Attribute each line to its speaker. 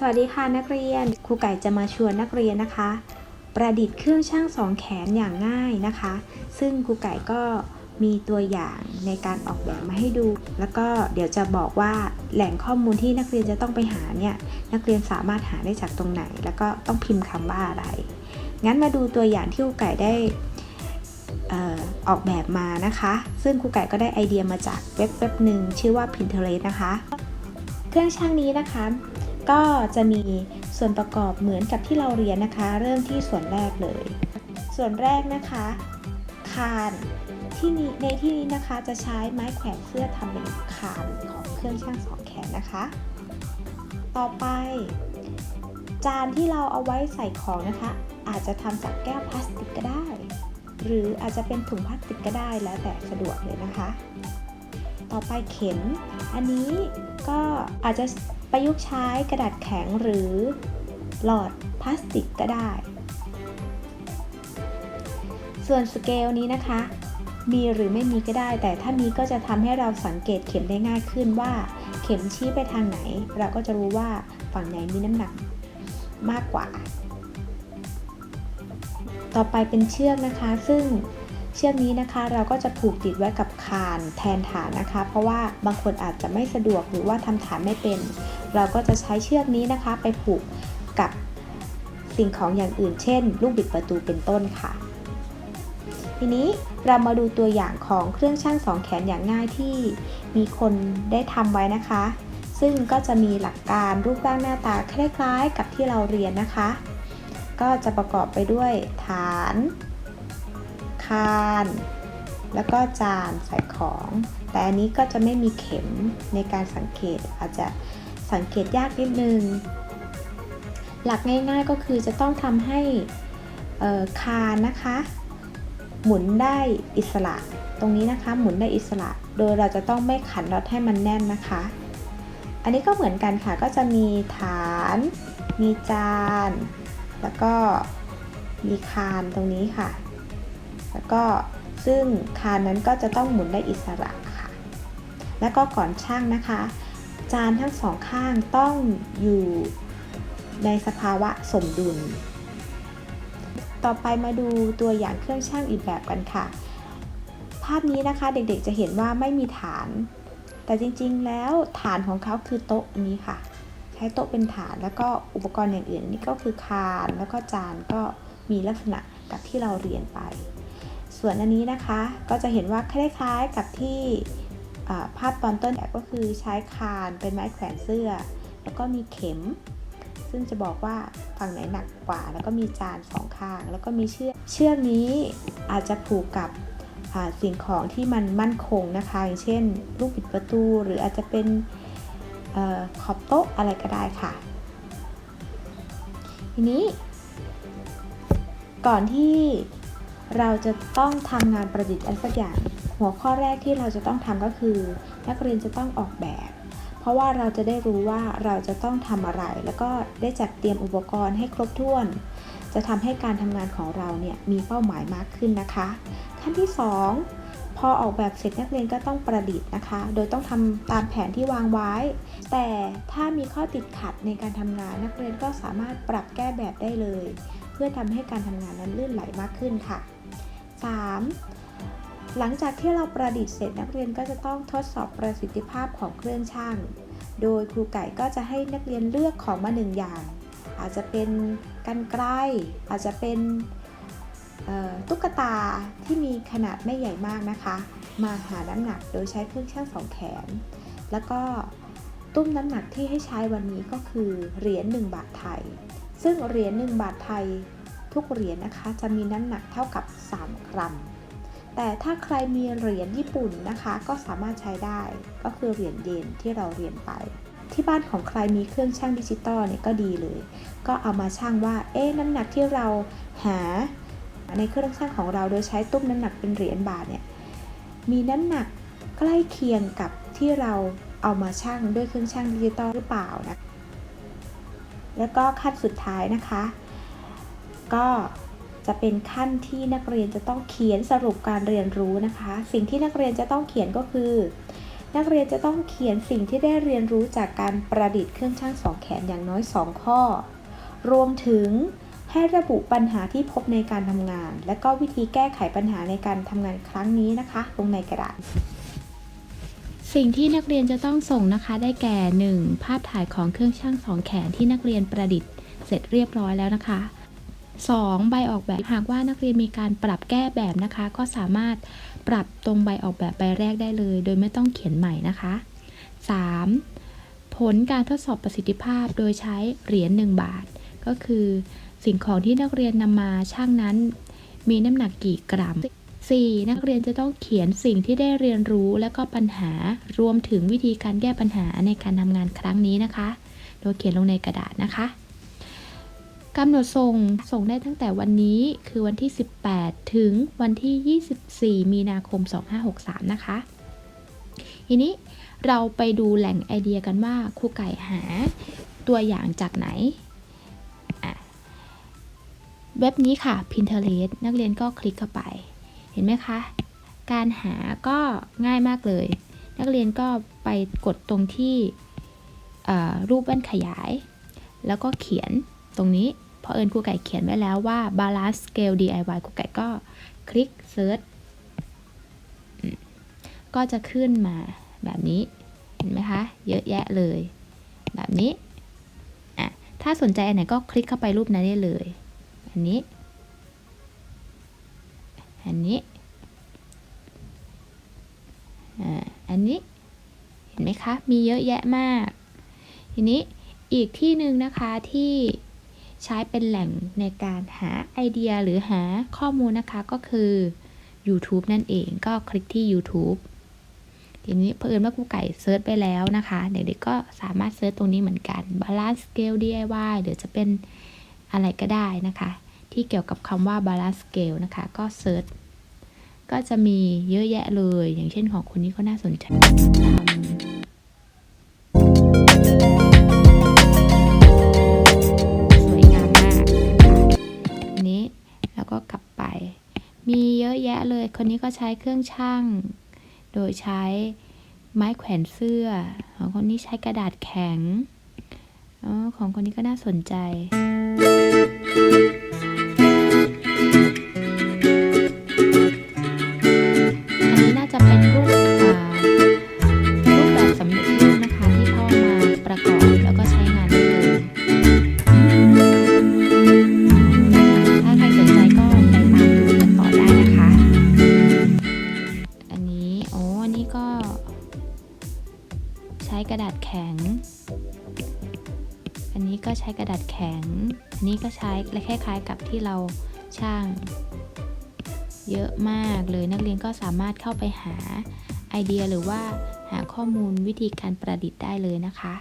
Speaker 1: สวัสดีค่ะนักเรียน ครูไก่จะมาชวนนักเรียนนะคะ ประดิษฐ์เครื่องช่างสองแขนอย่างง่ายนะคะ ซึ่งครูไก่ก็มีตัวอย่างในการออกแบบมาให้ดู แล้วก็เดี๋ยวจะบอกว่าแหล่งข้อมูลที่นักเรียนจะต้องไปหาเนี่ยนักเรียนสามารถหาได้จากตรงไหน แล้วก็ต้องพิมพ์คำว่าอะไร งั้นมาดูตัวอย่างที่ครูไก่ได้ออกแบบมานะคะ ซึ่งครูไก่ก็ได้ไอเดียมาจากเว็บเว็บหนึ่งชื่อว่า Pinterest นะคะ เครื่องช่างนี้นะคะ ก็จะมีส่วนประกอบเหมือนกับที่เราเรียนนะคะ เริ่มที่ส่วนแรกเลย ส่วนแรกนะคะ คานที่นี้ในที่นี้นะคะจะใช้ไม้แขวนเสื้อทำเป็นคานของเครื่องช่างสองแขนนะคะ ต่อไป จานที่เราเอาไว้ใส่ของนะคะ อาจจะทำจากแก้วพลาสติกก็ได้ หรืออาจจะเป็นถุงพลาสติกก็ได้แล้วแต่สะดวกเลยนะคะ ต่อไปเข็ม อันนี้ก็อาจจะ ประยุกต์ใช้กระดาษแข็งหรือ หลอดพลาสติกก็ได้ ส่วนสเกลนี้นะคะ มีหรือไม่มีก็ได้ แต่ถ้ามีก็จะทำให้เราสังเกตเข็มได้ง่ายขึ้นว่า เข็มชี้ไปทางไหน เราก็จะรู้ว่าฝั่งไหนมีน้ำหนักมากกว่า ต่อไปเป็นเชือกนะคะ ซึ่ง เชือกนี้นะคะเราก็จะผูกติดไว้กับคานแทนฐานนะคะ เพราะว่าบางคนอาจจะไม่สะดวกหรือว่าทำฐานไม่เป็น เราก็จะใช้เชือกนี้นะคะ ไปผูกกับสิ่งของอย่างอื่น เช่น ลูกบิดประตูเป็นต้นค่ะ ทีนี้เรามาดูตัวอย่างของเครื่องช่างสองแขนอย่างง่ายที่มีคนได้ทำไว้นะคะ ซึ่งก็จะมีหลักการรูปร่างหน้าตาคล้ายๆ กับที่เราเรียนนะคะ ก็จะประกอบไปด้วยฐาน คาน แล้วก็จานใส่ของ แต่อันนี้ก็จะไม่มีเข็มในการสังเกตอาจจะสังเกตยากนิดนึง หลักง่ายๆก็คือจะต้องทำให้คานนะคะ หมุนได้อิสระ ตรงนี้นะคะหมุนได้อิสระ โดยเราจะต้องไม่ขันน็อตให้มันแน่นนะคะ อันนี้ก็เหมือนกันค่ะก็จะมีฐาน มีจาน แล้วก็มีคานตรงนี้ค่ะ แล้วก็ซึ่งคานนั้นก็จะต้องหมุนได้อิสระค่ะ แล้วก็ก่อนช่างนะคะ จานทั้งสองข้างต้องอยู่ในสภาวะสมดุล ต่อไปมาดูตัวอย่างเครื่องช่างอีกแบบกันค่ะ ภาพนี้นะคะเด็กๆจะเห็นว่าไม่มีฐาน แต่จริงๆแล้วฐานของเขาคือโต๊ะนี้ค่ะ ใช้โต๊ะเป็นฐานแล้วก็อุปกรณ์อย่างอื่นนี่ก็คือคานแล้วก็จานก็มีลักษณะกับที่เราเรียนไป ส่วนอันนี้นะคะก็จะเห็นว่าคล้ายๆกับที่ภาพตอนต้นแบบก็คือใช้คานเป็นไม้แขวนเสื้อ แล้วก็มีเข็ม ซึ่งจะบอกว่าฝั่งไหนหนักกว่า แล้วก็มีจานสองข้าง แล้วก็มีเชือกเชือกนี้อาจจะผูกกับสิ่งของที่มันมั่นคงนะคะอย่างเช่น ลูกบิดประตูหรืออาจจะเป็นออขอบโต๊ะอะไรก็ได้ค่ะ ทีนี้ ก่อนที่ เราจะต้องทำงานประดิษฐ์อันสักอย่าง หัวข้อแรกที่เราจะต้องทำก็คือ นักเรียนจะต้องออกแบบ เพราะว่าเราจะได้รู้ว่าเราจะต้องทำอะไร แล้วก็ได้จัดเตรียมอุปกรณ์ให้ครบถ้วน จะทำให้การทำงานของเราเนี่ยมีเป้าหมายมากขึ้นนะคะ ขั้นที่ 2 พอออกแบบเสร็จนักเรียนก็ต้องประดิษฐ์นะคะ โดยต้องทำตามแผนที่วางไว้ แต่ถ้ามีข้อติดขัดในการทำงานนักเรียนก็สามารถปรับแก้แบบได้เลย เพื่อทำให้การทำงานนั้นลื่นไหลมากขึ้นค่ะ 3. หลังจากที่เราประดิษฐ์เสร็จนักเรียนก็จะต้องทดสอบประสิทธิภาพของเครื่องช่าง โดยครูไก่ก็จะให้นักเรียนเลือกของมาหนึ่งอย่าง อาจจะเป็นกันไกลอาจจะเป็นตุ๊กตาที่มีขนาดไม่ใหญ่มากนะคะ มาหาน้ำหนักโดยใช้เครื่องช่างสองแขน แล้วก็ตุ้มน้ำหนักที่ให้ใช้วันนี้ก็คือเหรียญ1บาทไทย ซึ่งเหรียญ1บาทไทย ทุกเหรียญนะคะจะมีน้ำหนักเท่ากับ 3 กรัม แต่ถ้าใครมีเหรียญญี่ปุ่นนะคะก็สามารถใช้ได้ก็คือเหรียญเยนที่เราเรียนไป ที่บ้านของใครมีเครื่องชั่งดิจิตอลเนี่ยก็ดีเลย ก็เอามาชั่งว่าเอ๊ะน้ำหนักที่เราหาในเครื่องชั่งของเราโดยใช้ตุ้มน้ำหนักเป็นเหรียญบาทเนี่ยมีน้ำหนักใกล้เคียงกับที่เราเอามาชั่งด้วยเครื่องชั่งดิจิตอลหรือเปล่านะ แล้วก็ขั้นสุดท้ายนะคะ ก็จะเป็นขั้นที่นักเรียนจะต้องเขียนสรุปการเรียนรู้นะคะ สิ่งที่นักเรียนจะต้องเขียนก็คือ นักเรียนจะต้องเขียนสิ่งที่ได้เรียนรู้จากการประดิษฐ์เครื่องช่างสองแขนอย่างน้อย 2 ข้อ รวมถึงให้ระบุปัญหาที่พบในการทำงาน และก็วิธีแก้ไขปัญหาในการทำงานครั้งนี้นะคะ ลงในกระดาษ สิ่งที่นักเรียนจะต้องส่งนะคะได้แก่ 1. ภาพถ่ายของเครื่องช่างสองแขนที่นักเรียนประดิษฐ์เสร็จเรียบร้อยแล้วนะคะ 2. ใบออกแบบหากว่านักเรียนมีการปรับแก้แบบนะคะ ก็สามารถปรับตรงใบออกแบบใบแรกได้เลย โดยไม่ต้องเขียนใหม่นะคะ 3. ผลการทดสอบประสิทธิภาพโดยใช้เหรียญ1บาท ก็คือ สิ่งของที่นักเรียนนำมาช่างนั้น มีน้ำหนักกี่กรัม 4. นักเรียนจะต้องเขียนสิ่งที่ได้เรียนรู้และก็ปัญหารวมถึงวิธีการแก้ปัญหาในการทำงานครั้งนี้นะคะ โดยเขียนลงในกระดาษนะคะ กำหนดส่งส่งได้ตั้งแต่วันนี้คือวันที่ 18 ถึงวันที่ 24 มีนาคม 2563 นะคะ ทีนี้เราไปดูแหล่งไอเดียกันว่าครูไก่หาตัวอย่างจากไหน เว็บนี้ค่ะ Pinterest นักเรียนก็คลิกเข้าไป เห็นไหมคะ การหาก็ง่ายมากเลย นักเรียนก็ไปกดตรงที่รูปแว่นขยาย แล้วก็เขียนตรงนี้ ราะเอิญครูไก่เขียนไว้แล้วว่า balance scale DIY ครูไก่ก็คลิก search ก็จะขึ้นมาแบบนี้ เห็นไหมคะ เยอะแยะเลย แบบนี้อะถ้าสนใจอันไหนก็คลิกเข้าไปรูปนั้นได้เลย อันนี้ อันนี้อ่าอันนี้ เห็นไหมคะ มีเยอะแยะมาก ทีนี้อีกที่หนึ่งนะคะที่ ใช้เป็นแหล่งในการหาไอเดียหรือหาข้อมูลนะคะก็คือ YouTube นั่นเองก็คลิกที่ YouTube ทีนี้เพื่อนว่าครูไก่เซิร์ชไปแล้วนะคะ เด็กๆก็สามารถเซิร์ชตรงนี้เหมือนกัน Balance Scale DIY หรือจะเป็นอะไรก็ได้นะคะ ที่เกี่ยวกับคำว่า Balance Scale นะคะ ก็เซิร์ชก็จะมีเยอะแยะเลย อย่างเช่นของคนนี้ก็น่าสนใจะแยะเลย คนนี้ก็ใช้เครื่องช่าง โดยใช้ไม้แขวนเสื้อ ของคนนี้ใช้กระดาษแข็งออของคนนี้ก็น่าสนใจ อันนี้ก็ใช้กระดาษแข็ง อันนี้ก็ใช้และคล้ายๆกับที่เราช่างเยอะมากเลยนักเรียนก็สามารถเข้าไปหาไอเดียหรือว่าหาข้อมูลวิธีการประดิษฐ์ได้เลยนะคะ